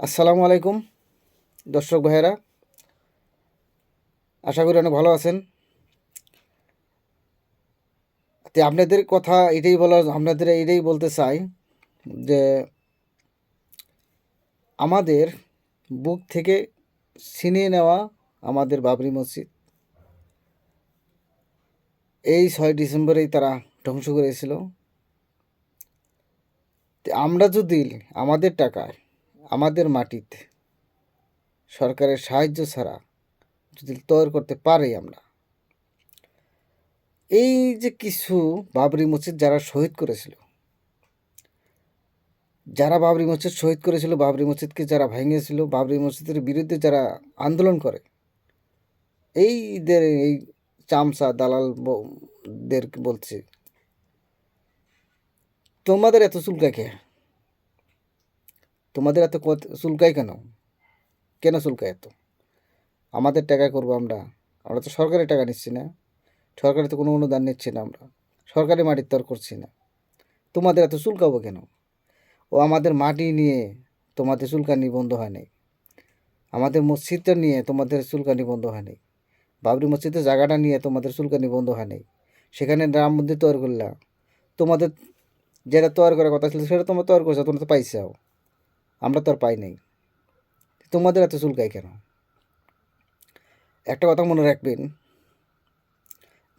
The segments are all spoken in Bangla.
আসসালামু আলাইকুম, দর্শক ভাইয়েরা। আশা করি অনেক ভালো আছেন। তো আপনাদের কথা এটাই বলা, আপনাদের এটাই বলতে চাই যে আমাদের বুক থেকে ছিনিয়ে নেওয়া আমাদের বাবরি মসজিদ। এই ছয় ডিসেম্বরেই তারা ধ্বংস করেছিল। আমরা যদি আমাদের টাকায় আমাদের মাটিতে সরকারের সাহায্য ছাড়া যদি তৈরি করতে পারি আমরা। এই যে কিছু বাবরি মসজিদ যারা শহীদ করেছিল, যারা বাবরি মসজিদ শহীদ করেছিল, বাবরি মসজিদকে যারা ভেঙেছিল, বাবরি মসজিদের বিরুদ্ধে যারা আন্দোলন করে এইদের এই চামচা দেরকে বলছে, তোমাদের এত চুলকায় কে? তোমাদের এত চুলকায় কেন? কেন চুলকায় এত? আমাদের টাকা করব আমরা। আমরা তো সরকারি টাকা নিচ্ছি না। সরকারি তো কোনো অনুদান নিচ্ছি না আমরা। সরকারি মাটির তর করছি না। তোমাদের এত চুলকাবো কেন? ও আমাদের মাটি নিয়ে তোমাদের চুলকানি বন্ধ হয় নাই। আমাদের মসজিদটা নিয়ে তোমাদের চুলকানি বন্ধ হয় নাই। বাবরি মসজিদের জায়গাটা নিয়ে তোমাদের চুলকানি বন্ধ হয় নাই। সেখানে রাম মন্দির তৈরি করলা। তোমাদের যেটা তৈরি করার কথা ছিল সেটা তোমরা তৈরি করছ, তোমরা তো পাইছাও। আমরা তো আর পাই নাই। তোমাদের এত চুলকায় কেন? একটা কথা মনে রাখবেন,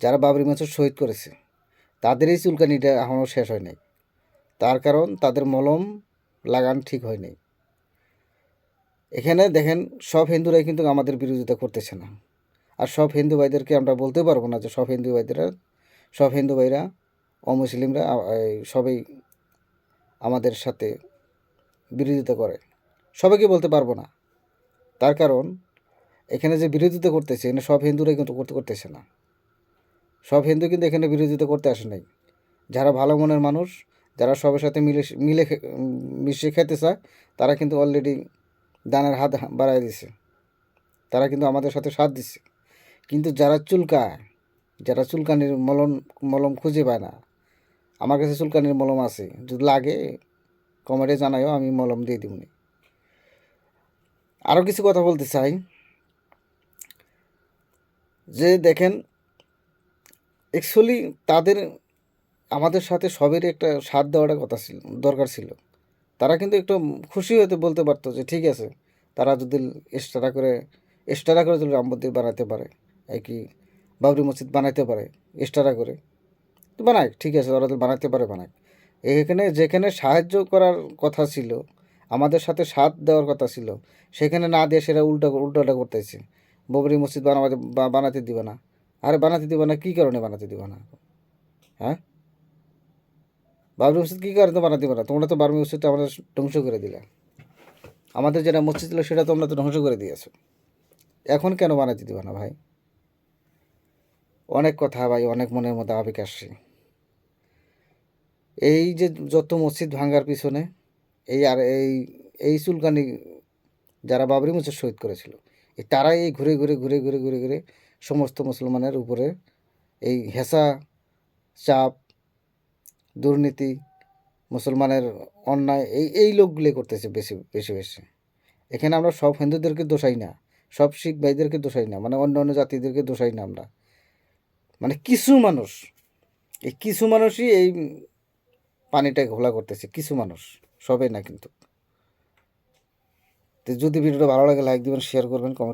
যারা বাবরি মসজিদ শহীদ করেছে তাদের এই চুলকানিটা এখনও শেষ হয় নাই। তার কারণ তাদের মলম লাগান ঠিক হয় নাই। এখানে দেখেন, সব হিন্দুরাই কিন্তু আমাদের বিরোধিতা করতেছে না। আর সব হিন্দু ভাইদেরকে আমরা বলতে পারব না যে সব হিন্দু ভাইদেরা, সব হিন্দু ভাইরা অমুসলিমরা সবাই আমাদের সাথে বিরোধিতা করে। সবাইকে বলতে পারব না। তার কারণ, এখানে যে বিরোধিতা করতেছে, এখানে সব হিন্দুরাই কিন্তু করতে করতেছে না। সব হিন্দু কিন্তু এখানে বিরোধিতা করতে আসে নাই। যারা ভালো মনের মানুষ, যারা সবার সাথে মিলে মিলে মিশে খেতে চায়, তারা কিন্তু অলরেডি দানের হাত বাড়ায় দিছে। তারা কিন্তু আমাদের সাথে সাথ দিচ্ছে কিন্তু যারা চুলকায়, যারা চুলকানির মলম মলম খুঁজে পায় না, আমার কাছে চুলকানির মলম আছে। যদি লাগে কমেন্টে জানাইও আমি মলম দিয়ে দিব আরও কিছু কথা বলতে চাই। যে দেখেন অ্যাকচুয়ালি তাদের, আমাদের সাথে সবেরই একটা সাথ দেওয়াটা কথা ছিল, দরকার ছিল। তারা কিন্তু একটু খুশি হতে বলতে পারতো যে, ঠিক আছে, তারা যদি এক্সট্রা করে এক্সট্রা করে যদি রাম মন্দির বানাতে পারে একই বাবরি মসজিদ বানাইতে পারে এক্সট্রা করে, তো বানাক, ঠিক আছে, ওরা তো বানাতে পারে, বানাক। এখানে যেখানে সাহায্য করার কথা ছিল, আমাদের সাথে সাথ দেওয়ার কথা ছিল, সেখানে না দিয়ে সেটা উল্টা, উল্টোটা করতেছে। বাবরি মসজিদ বানাতে বানাতে দিবে না। আরে বানাতে দিবে না, কী কারণে বানাতে দিবে না? হ্যাঁ? বাবরি মসজিদ কী কারণে বানাতে দিবে না? তোমরা তো বাবরি মসজিদটা আমাদের ধ্বংস করে দিলে। আমাদের যেটা মসজিদ ছিল সেটা তোমরা তো ধ্বংস করে দিয়েছ। এখন কেন বানাতে দিবে না ভাই? অনেক কথা ভাই, অনেক মনের মধ্যে আবেগ আসছে। এই যে যত মসজিদ ভাঙ্গার পিছনে, এই আর এই এই চুলকানি যারা বাবরি মসজিদ শহীদ করেছিল এই তারাই এই ঘুরে ঘুরে ঘুরে ঘুরে ঘুরে ঘুরে সমস্ত মুসলমানের উপরে এই হেসা চাপ, দুর্নীতি, মুসলমানের অন্যায়, এই এই লোকগুলি করতেছে বেশি বেশি বেশি। এখানে আমরা সব হিন্দুদেরকে দোষাই না, সব শিখ ভাইদেরকে দোষাই না মানে অন্য অন্য জাতিদেরকে দোষাই না আমরা। মানে কিছু মানুষ, এই কিছু মানুষই এই পানিটা ঘোলা করতেছে। কিছু মানুষ সবাই না কিন্তু। তো যদি ভিডিওটা ভালো লাগে লাইক দিবেন শেয়ার করবেন কমেন্ট